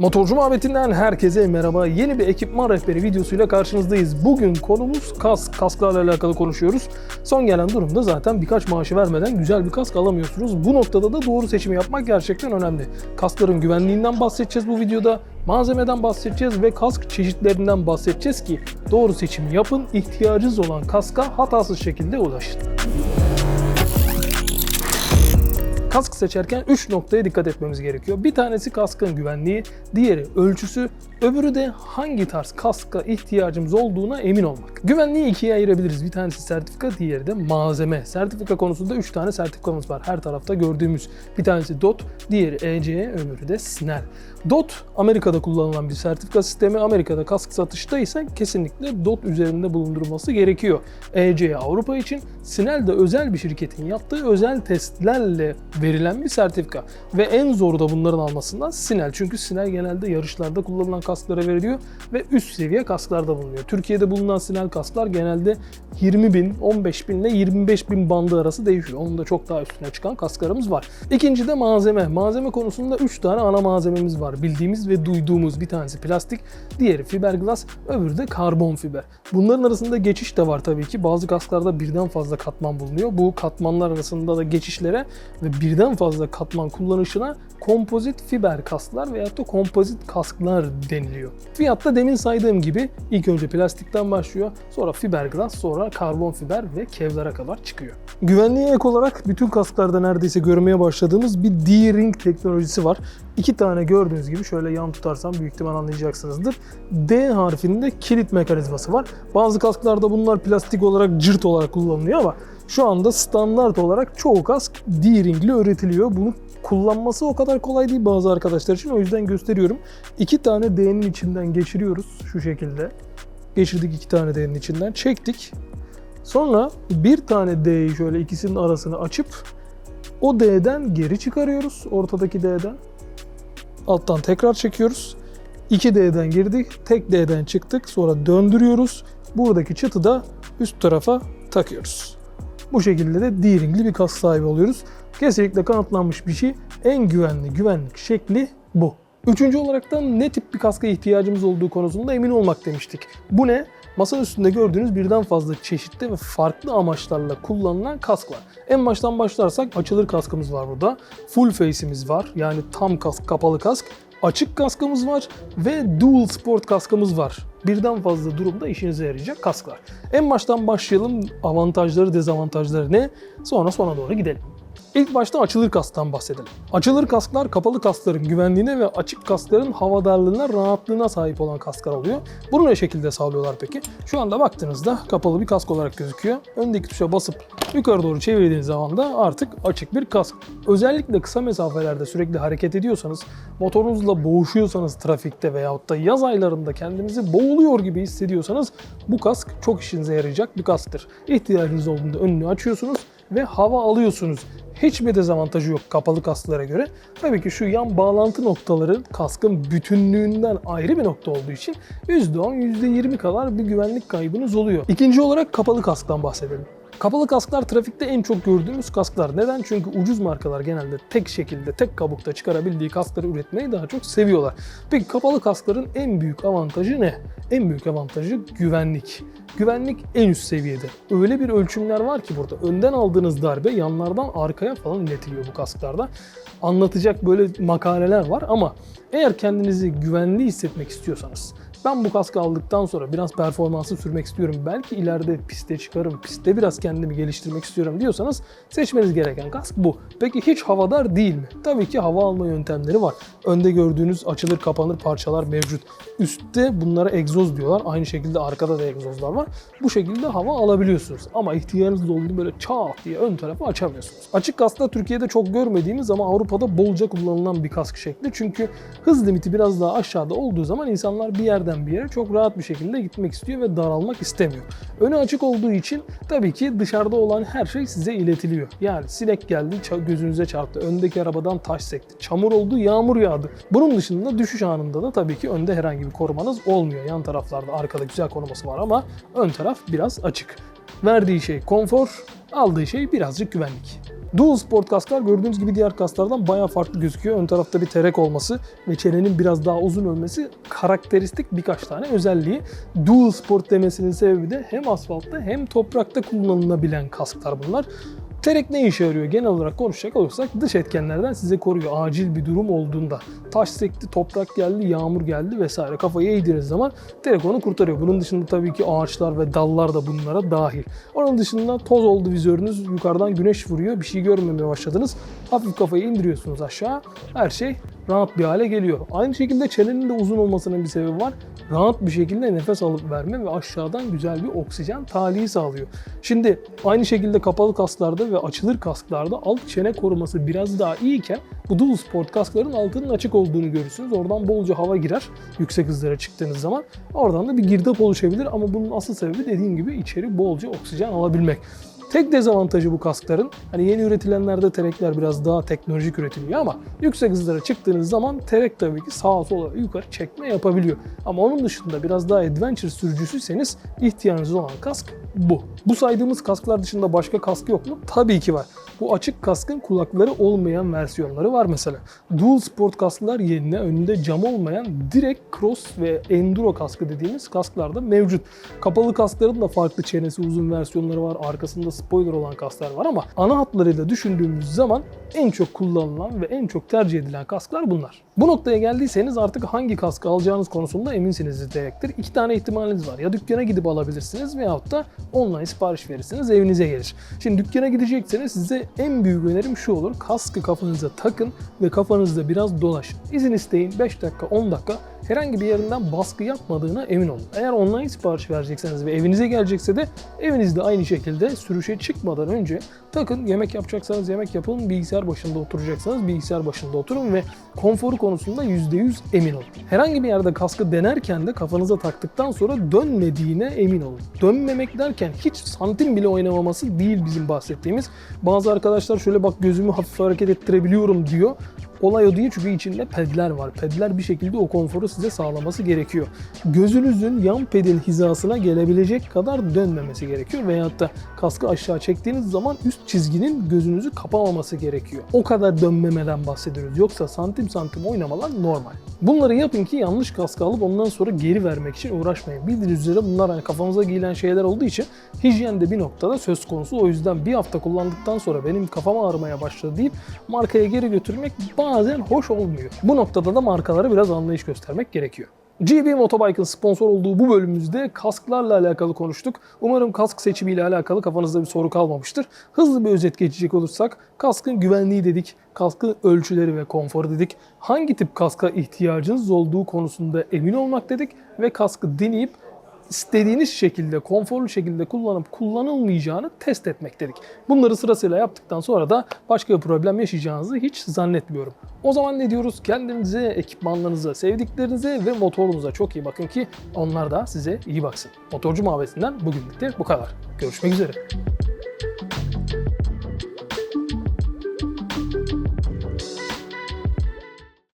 Motorcu muhabbetinden herkese merhaba. Yeni bir ekipman rehberi videosuyla karşınızdayız. Bugün konumuz kask. Kasklarla alakalı konuşuyoruz. Son gelen durumda zaten birkaç maaşı vermeden güzel bir kask alamıyorsunuz. Bu noktada da doğru seçimi yapmak gerçekten önemli. Kaskların güvenliğinden bahsedeceğiz bu videoda. Malzemeden bahsedeceğiz ve kask çeşitlerinden bahsedeceğiz ki doğru seçim yapın, ihtiyacınız olan kaska hatasız şekilde ulaşın. Kask seçerken 3 noktaya dikkat etmemiz gerekiyor. Bir tanesi kaskın güvenliği, diğeri ölçüsü, öbürü de hangi tarz kaska ihtiyacımız olduğuna emin olmak. Güvenliği ikiye ayırabiliriz. Bir tanesi sertifika, diğeri de malzeme. Sertifika konusunda 3 tane sertifikamız var. Her tarafta gördüğümüz. Bir tanesi DOT, diğeri ECE, öbürü de SNEL. DOT Amerika'da kullanılan bir sertifika sistemi. Amerika'da kask satışta ise kesinlikle DOT üzerinde bulundurulması gerekiyor. ECE Avrupa için, SNEL de özel bir şirketin yaptığı özel testlerle verilen bir sertifika. Ve en zoru da bunların almasından Sinel. Çünkü Sinel genelde yarışlarda kullanılan kasklara veriliyor ve üst seviye kasklarda bulunuyor. Türkiye'de bulunan Sinel kasklar genelde 20 bin, 15 bin ile 25 bin bandı arası değişiyor. Onun da çok daha üstüne çıkan kasklarımız var. İkinci de malzeme. Malzeme konusunda 3 tane ana malzememiz var. Bildiğimiz ve duyduğumuz bir tanesi plastik, diğeri fiberglass, öbürü de karbon fiber. Bunların arasında geçiş de var tabii ki. Bazı kasklarda birden fazla katman bulunuyor. Bu katmanlar arasında da geçişlere ve birden fazla katman kullanışına kompozit fiber kasklar veyahut da kompozit kasklar deniliyor. Fiyatta demin saydığım gibi ilk önce plastikten başlıyor, sonra fiberglass, sonra karbon fiber ve kevlara kadar çıkıyor. Güvenliğe ek olarak bütün kasklarda neredeyse görmeye başladığımız bir D-ring teknolojisi var. İki tane gördüğünüz gibi şöyle yan tutarsam büyük ihtimal anlayacaksınızdır. D harfinde kilit mekanizması var. Bazı kasklarda bunlar plastik olarak cırt olarak kullanılıyor ama şu anda standart olarak çoğu kask D-ringli üretiliyor. Bunu kullanması o kadar kolay değil bazı arkadaşlar için. O yüzden gösteriyorum. İki tane D'nin içinden geçiriyoruz şu şekilde. Geçirdik iki tane D'nin içinden. Çektik. Sonra bir tane D'yi şöyle ikisinin arasını açıp o D'den geri çıkarıyoruz. Ortadaki D'den. Alttan tekrar çekiyoruz. 2D'den girdik. Tek D'den çıktık. Sonra döndürüyoruz. Buradaki çıtı da üst tarafa takıyoruz. Bu şekilde de D-ringli bir kask sahibi oluyoruz. Kesinlikle kanıtlanmış bir şey. En güvenli güvenlik şekli bu. Üçüncü olarak da ne tip bir kaska ihtiyacımız olduğu konusunda emin olmak demiştik. Bu ne? Masa üstünde gördüğünüz birden fazla çeşitli ve farklı amaçlarla kullanılan kask. En baştan başlarsak açılır kaskımız var burada. Full face'imiz var. Yani tam kask, kapalı kask. Açık kaskımız var ve dual sport kaskımız var. Birden fazla durumda işinize yarayacak kasklar. En baştan başlayalım. Avantajları, dezavantajları ne? Sonra sona doğru gidelim. İlk başta açılır kasktan bahsedelim. Açılır kasklar kapalı kaskların güvenliğine ve açık kaskların havadarlığına, rahatlığına sahip olan kasklar oluyor. Bunu ne şekilde sağlıyorlar peki? Şu anda baktığınızda kapalı bir kask olarak gözüküyor. Öndeki tuşa basıp yukarı doğru çevirdiğiniz zaman da artık açık bir kask. Özellikle kısa mesafelerde sürekli hareket ediyorsanız, motorunuzla boğuşuyorsanız trafikte veyahut da yaz aylarında kendinizi boğuluyor gibi hissediyorsanız bu kask çok işinize yarayacak bir kasktır. İhtiyacınız olduğunda önünü açıyorsunuz ve hava alıyorsunuz. Hiçbir dezavantajı yok kapalı kasklara göre. Tabii ki şu yan bağlantı noktaları kaskın bütünlüğünden ayrı bir nokta olduğu için %10, %20 kadar bir güvenlik kaybınız oluyor. İkinci olarak kapalı kasktan bahsedelim. Kapalı kasklar trafikte en çok gördüğümüz kasklar. Neden? Çünkü ucuz markalar genelde tek şekilde, tek kabukta çıkarabildiği kaskları üretmeyi daha çok seviyorlar. Peki kapalı kaskların en büyük avantajı ne? En büyük avantajı güvenlik. Güvenlik en üst seviyede. Öyle bir ölçümler var ki burada. Önden aldığınız darbe yanlardan arkaya falan iletiliyor bu kasklarda. Anlatacak böyle makaleler var ama eğer kendinizi güvenli hissetmek istiyorsanız, ben bu kaskı aldıktan sonra biraz performansı sürmek istiyorum. Belki ileride piste çıkarım, pistte biraz kendimi geliştirmek istiyorum diyorsanız seçmeniz gereken kask bu. Peki hiç havadar değil mi? Tabii ki hava alma yöntemleri var. Önde gördüğünüz açılır kapanır parçalar mevcut. Üstte bunlara egzoz diyorlar. Aynı şekilde arkada da egzozlar var. Bu şekilde hava alabiliyorsunuz. Ama ihtiyacınız olduğunda böyle çat diye ön tarafı açamıyorsunuz. Açık kaskta Türkiye'de çok görmediğimiz ama Avrupa'da bolca kullanılan bir kask şekli. Çünkü hız limiti biraz daha aşağıda olduğu zaman insanlar bir yerden bir yere çok rahat bir şekilde gitmek istiyor ve daralmak istemiyor. Önü açık olduğu için tabii ki dışarıda olan her şey size iletiliyor. Yani sinek geldi gözünüze çarptı, öndeki arabadan taş sekti, çamur oldu, yağmur yağdı. Bunun dışında düşüş anında da tabii ki önde herhangi bir korumanız olmuyor. Yan taraflarda arkada güzel koruması var ama ön taraf biraz açık. Verdiği şey konfor, aldığı şey birazcık güvenlik. Dual Sport kasklar gördüğünüz gibi diğer kasklardan bayağı farklı gözüküyor. Ön tarafta bir terek olması ve çenenin biraz daha uzun olması karakteristik birkaç tane özelliği. Dual Sport demesinin sebebi de hem asfaltta hem toprakta kullanılabilen kasklar bunlar. Terek ne işe yarıyor? Genel olarak konuşacak olursak dış etkenlerden size koruyor. Acil bir durum olduğunda. Taş sekti, toprak geldi, yağmur geldi vesaire. Kafayı eğdiğiniz zaman terek onu kurtarıyor. Bunun dışında tabii ki ağaçlar ve dallar da bunlara dahil. Onun dışında toz oldu vizörünüz. Yukarıdan güneş vuruyor. Bir şey görmemeye başladınız. Hafif kafayı indiriyorsunuz aşağı. Her şey rahat bir hale geliyor. Aynı şekilde çenenin de uzun olmasının bir sebebi var. Rahat bir şekilde nefes alıp verme ve aşağıdan güzel bir oksijen talihi sağlıyor. Şimdi aynı şekilde kapalı kasklarda ve açılır kasklarda alt çene koruması biraz daha iyiyken bu dual sport kaskların altının açık olduğunu görürsünüz. Oradan bolca hava girer yüksek hızlara çıktığınız zaman. Oradan da bir girdap oluşabilir ama bunun asıl sebebi dediğim gibi içeri bolca oksijen alabilmek. Tek dezavantajı bu kaskların, hani yeni üretilenlerde terekler biraz daha teknolojik üretiliyor ama yüksek hızlara çıktığınız zaman terek tabii ki sağa sola yukarı çekme yapabiliyor. Ama onun dışında biraz daha adventure sürücüsüyseniz ihtiyacınız olan kask bu. Bu saydığımız kasklar dışında başka kask yok mu? Tabii ki var. Bu açık kaskın kulakları olmayan versiyonları var mesela. Dual Sport kasklar yerine önünde cam olmayan direkt cross ve enduro kaskı dediğimiz kasklar da mevcut. Kapalı kaskların da farklı çenesi uzun versiyonları var. Arkasında spoiler olan kasklar var ama ana hatlarıyla düşündüğümüz zaman en çok kullanılan ve en çok tercih edilen kasklar bunlar. Bu noktaya geldiyseniz artık hangi kaskı alacağınız konusunda eminsiniz demektir. İki tane ihtimaliniz var. Ya dükkana gidip alabilirsiniz veyahut da online sipariş verirsiniz evinize gelir. Şimdi dükkana gidecekseniz size en büyük önerim şu olur. Kaskı kafanıza takın ve kafanızda biraz dolaşın. İzin isteyin 5 dakika 10 dakika herhangi bir yerinden baskı yapmadığına emin olun. Eğer online sipariş verecekseniz ve evinize gelecekse de evinizde aynı şekilde sürüşe çıkmadan önce takın yemek yapacaksanız yemek yapın bilgisayar başında oturacaksanız bilgisayar başında oturun ve konforu konusunda %100 emin olun. Herhangi bir yerde kaskı denerken de kafanıza taktıktan sonra dönmediğine emin olun. Dönmemek derken hiç santim bile oynamaması değil bizim bahsettiğimiz. Bazı arkadaşlar şöyle bak gözümü hafif hareket ettirebiliyorum diyor. Olay o değil çünkü içinde pedler var. Pedler bir şekilde o konforu size sağlaması gerekiyor. Gözünüzün yan pedin hizasına gelebilecek kadar dönmemesi gerekiyor. Veyahut da kaskı aşağı çektiğiniz zaman üst çizginin gözünüzü kapamaması gerekiyor. O kadar dönmemeden bahsediyoruz. Yoksa santim santim oynamalar normal. Bunları yapın ki yanlış kaskı alıp ondan sonra geri vermek için uğraşmayın. Bildiğiniz üzere bunlar hani kafamıza giyilen şeyler olduğu için hijyen de bir noktada söz konusu. O yüzden bir hafta kullandıktan sonra benim kafam ağrımaya başladı deyip markaya geri götürmek bazen hoş olmuyor. Bu noktada da markalara biraz anlayış göstermek gerekiyor. GB Motobike'ın sponsor olduğu bu bölümümüzde kasklarla alakalı konuştuk. Umarım kask seçimiyle alakalı kafanızda bir soru kalmamıştır. Hızlı bir özet geçecek olursak kaskın güvenliği dedik, kaskın ölçüleri ve konforu dedik. Hangi tip kaska ihtiyacınız olduğu konusunda emin olmak dedik ve kaskı deneyip istediğiniz şekilde, konforlu şekilde kullanıp kullanılmayacağını test etmek dedik. Bunları sırasıyla yaptıktan sonra da başka bir problem yaşayacağınızı hiç zannetmiyorum. O zaman ne diyoruz? Kendinize, ekipmanlarınıza, sevdiklerinize ve motorunuza çok iyi bakın ki onlar da size iyi baksın. Motorcu muhabbetinden bugünlük de bu kadar. Görüşmek üzere.